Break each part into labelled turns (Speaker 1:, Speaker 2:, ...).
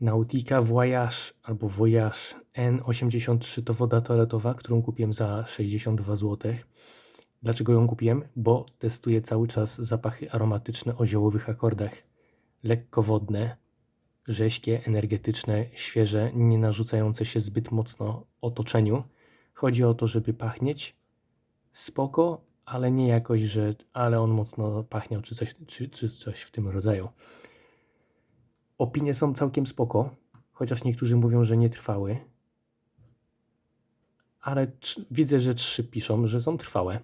Speaker 1: Nautica Voyage albo Voyage N83 to woda toaletowa, którą kupiłem za 62 zł. Dlaczego ją kupiłem? Bo testuję cały czas zapachy aromatyczne o ziołowych akordach. Lekko wodne, rześkie, energetyczne, świeże, nie narzucające się zbyt mocno otoczeniu. Chodzi o to, żeby pachnieć spoko, ale nie jakoś, że ale on mocno pachniał, czy coś, czy, czy coś w tym rodzaju. Opinie są całkiem spoko, chociaż niektórzy mówią, że nie trwały. Ale widzę, że trzy piszą, że są trwałe.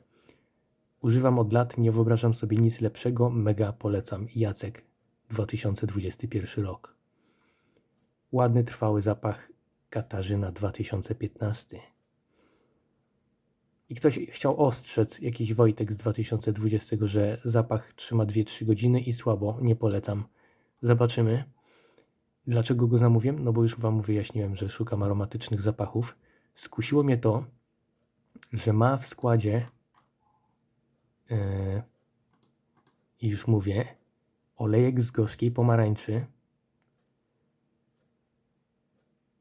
Speaker 1: Używam od lat, nie wyobrażam sobie nic lepszego, mega polecam. Jacek, 2021 rok. Ładny, trwały zapach Katarzyna 2015. I ktoś chciał ostrzec, jakiś Wojtek z 2020, że zapach trzyma 2-3 godziny i słabo, nie polecam. Zobaczymy. Dlaczego go zamówiłem? No bo już Wam wyjaśniłem, że szukam aromatycznych zapachów. Skusiło mnie to, że ma w składzie yy, i już mówię, olejek z gorzkiej pomarańczy.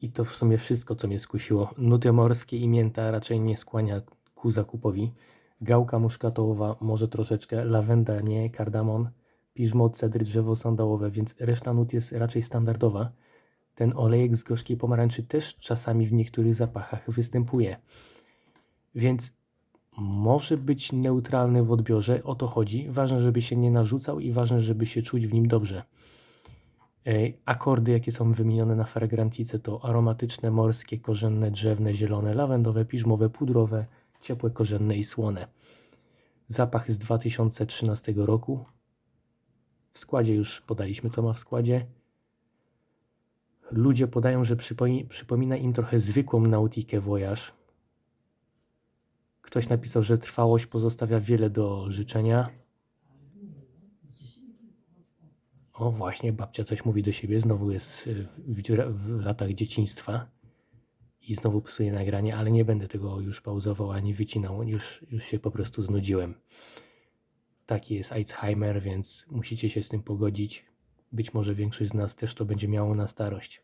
Speaker 1: I to w sumie wszystko, co mnie skusiło. Nuty morskie i mięta raczej nie skłania ku zakupowi. Gałka muszkatołowa, może troszeczkę, lawenda nie, kardamon, piżmo, cedry, drzewo sandałowe, więc reszta nut jest raczej standardowa. Ten olejek z gorzkiej pomarańczy też czasami w niektórych zapachach występuje. Więc może być neutralny w odbiorze, o to chodzi. Ważne, żeby się nie narzucał i ważne, żeby się czuć w nim dobrze. E, Akordy, jakie są wymienione na fragrantice, to aromatyczne, morskie, korzenne, drzewne, zielone, lawendowe, piżmowe, pudrowe, ciepłe, korzenne i słone. Zapach z 2013 roku. W składzie już podaliśmy, co ma w składzie. Ludzie podają, że przypomina im trochę zwykłą Nautikę Voyage. Ktoś napisał, że trwałość pozostawia wiele do życzenia. O, właśnie, babcia coś mówi do siebie. Znowu jest y, w, w latach dzieciństwa i znowu psuje nagranie, ale nie będę tego już pauzował ani wycinał. Już, już się po prostu znudziłem. Taki jest Alzheimer, więc musicie się z tym pogodzić. Być może większość z nas też to będzie miało na starość.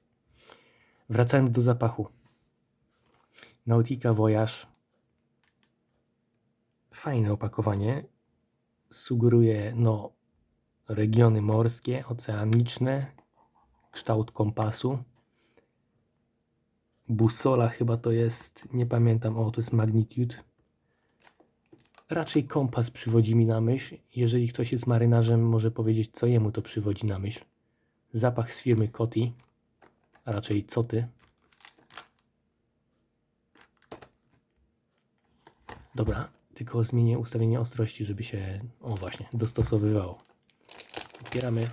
Speaker 1: Wracając do zapachu. Nautica Voyage. Fajne opakowanie. Sugeruje, no, regiony morskie, oceaniczne, kształt kompasu. Busola chyba to jest, nie pamiętam, o to jest magnitude. Raczej kompas przywodzi mi na myśl. Jeżeli ktoś jest marynarzem, może powiedzieć, co jemu to przywodzi na myśl. Zapach z firmy Coty, a raczej Coty. Dobra, tylko zmienię ustawienie ostrości, żeby się, o właśnie, dostosowywało. Otwieramy.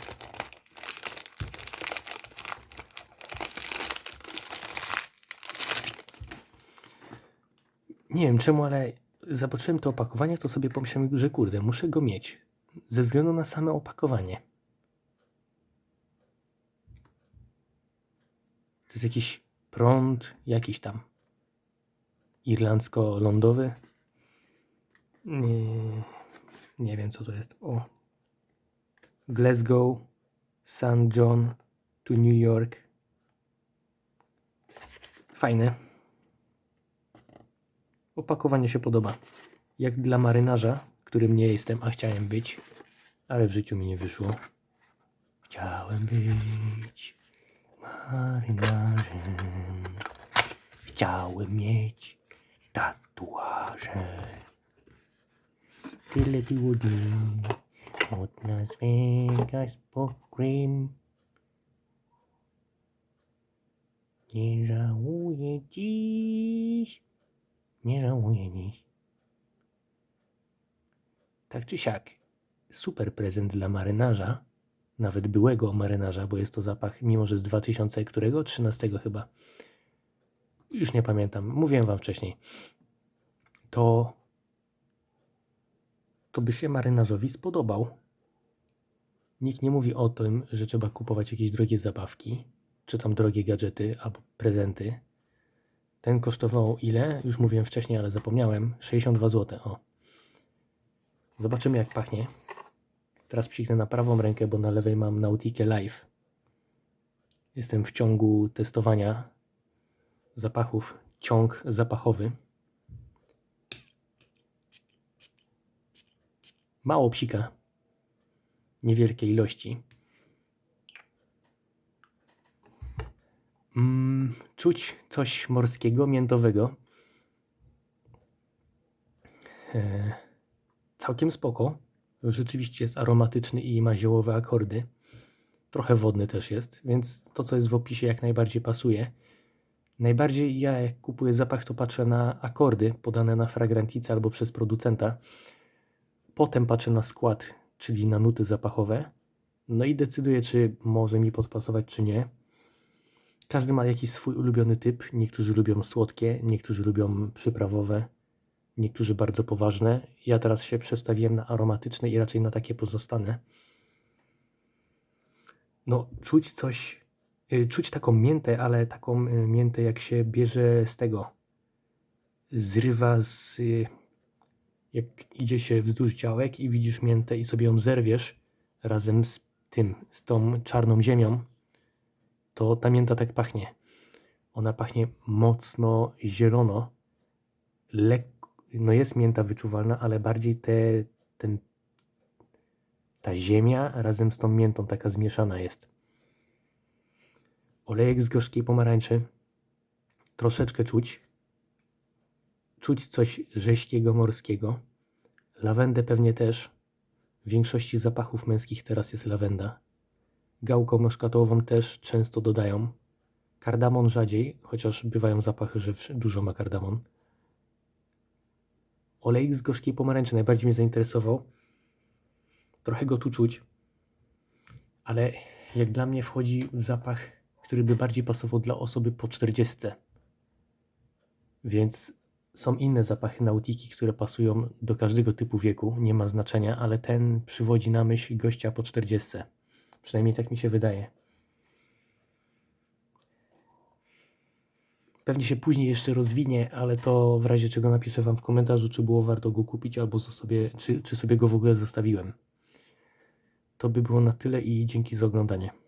Speaker 1: Nie wiem czemu, ale zobaczyłem to opakowanie, to sobie pomyślałem, że kurde, muszę go mieć. Ze względu na same opakowanie. To jest jakiś prąd, jakiś tam irlandzko-lądowy. Nie, nie wiem co to jest. O. Glasgow, St. John to New York. Fajne. Opakowanie się podoba. Jak dla marynarza, którym nie jestem, a chciałem być, ale w życiu mi nie wyszło. Chciałem być marynarzem. Chciałem mieć tatuaże. Tyle było dni od Las Vegas po Cream. Nie żałuję dziś. Nie żałuję dziś. Tak czy siak, super prezent dla marynarza, nawet byłego marynarza, bo jest to zapach, mimo że z 2000 którego? 13 chyba. Już nie pamiętam, mówiłem wam wcześniej. To to by się marynarzowi spodobał. Nikt nie mówi o tym, że trzeba kupować jakieś drogie zabawki, czy tam drogie gadżety albo prezenty. Ten kosztował ile? Już mówiłem wcześniej, ale zapomniałem. 62 zł. O. Zobaczymy jak pachnie. Teraz psiknę na prawą rękę, bo na lewej mam Nautikę Live. Jestem w ciągu testowania zapachów. Ciąg zapachowy. Mało psika. Niewielkie ilości. Mm, czuć coś morskiego, miętowego. E, całkiem spoko. Rzeczywiście jest aromatyczny i ma ziołowe akordy. Trochę wodny też jest, więc to, co jest w opisie, jak najbardziej pasuje. Najbardziej ja, jak kupuję zapach, to patrzę na akordy podane na fragrantice albo przez producenta. Potem patrzę na skład, czyli na nuty zapachowe. No i decyduję, czy może mi podpasować, czy nie. Każdy ma jakiś swój ulubiony typ. Niektórzy lubią słodkie, niektórzy lubią przyprawowe, niektórzy bardzo poważne. Ja teraz się przestawiłem na aromatyczne i raczej na takie pozostanę. No, czuć coś, y, czuć taką miętę, ale taką y, miętę, jak się bierze z tego, zrywa z, y, jak idzie się wzdłuż działek i widzisz miętę i sobie ją zerwiesz razem z tym, z tą czarną ziemią, to ta mięta tak pachnie. Ona pachnie mocno zielono. Lekko, no jest mięta wyczuwalna, ale bardziej te, ten, ta ziemia razem z tą miętą taka zmieszana jest. Olejek z gorzkiej pomarańczy. Troszeczkę czuć. Czuć coś rześkiego, morskiego. Lawendę pewnie też. W większości zapachów męskich teraz jest lawenda. Gałką muszkatową też często dodają. Kardamon rzadziej, chociaż bywają zapachy, że wsz- dużo ma kardamon. Olejek z gorzkiej pomarańczy najbardziej mnie zainteresował. Trochę go tu czuć, ale jak dla mnie wchodzi w zapach, który by bardziej pasował dla osoby po 40. Więc są inne zapachy nautiki, które pasują do każdego typu wieku, nie ma znaczenia, ale ten przywodzi na myśl gościa po 40. Przynajmniej tak mi się wydaje. Pewnie się później jeszcze rozwinie, ale to w razie czego napiszę Wam w komentarzu, czy było warto go kupić, albo sobie, czy, czy sobie go w ogóle zostawiłem. To by było na tyle i dzięki za oglądanie.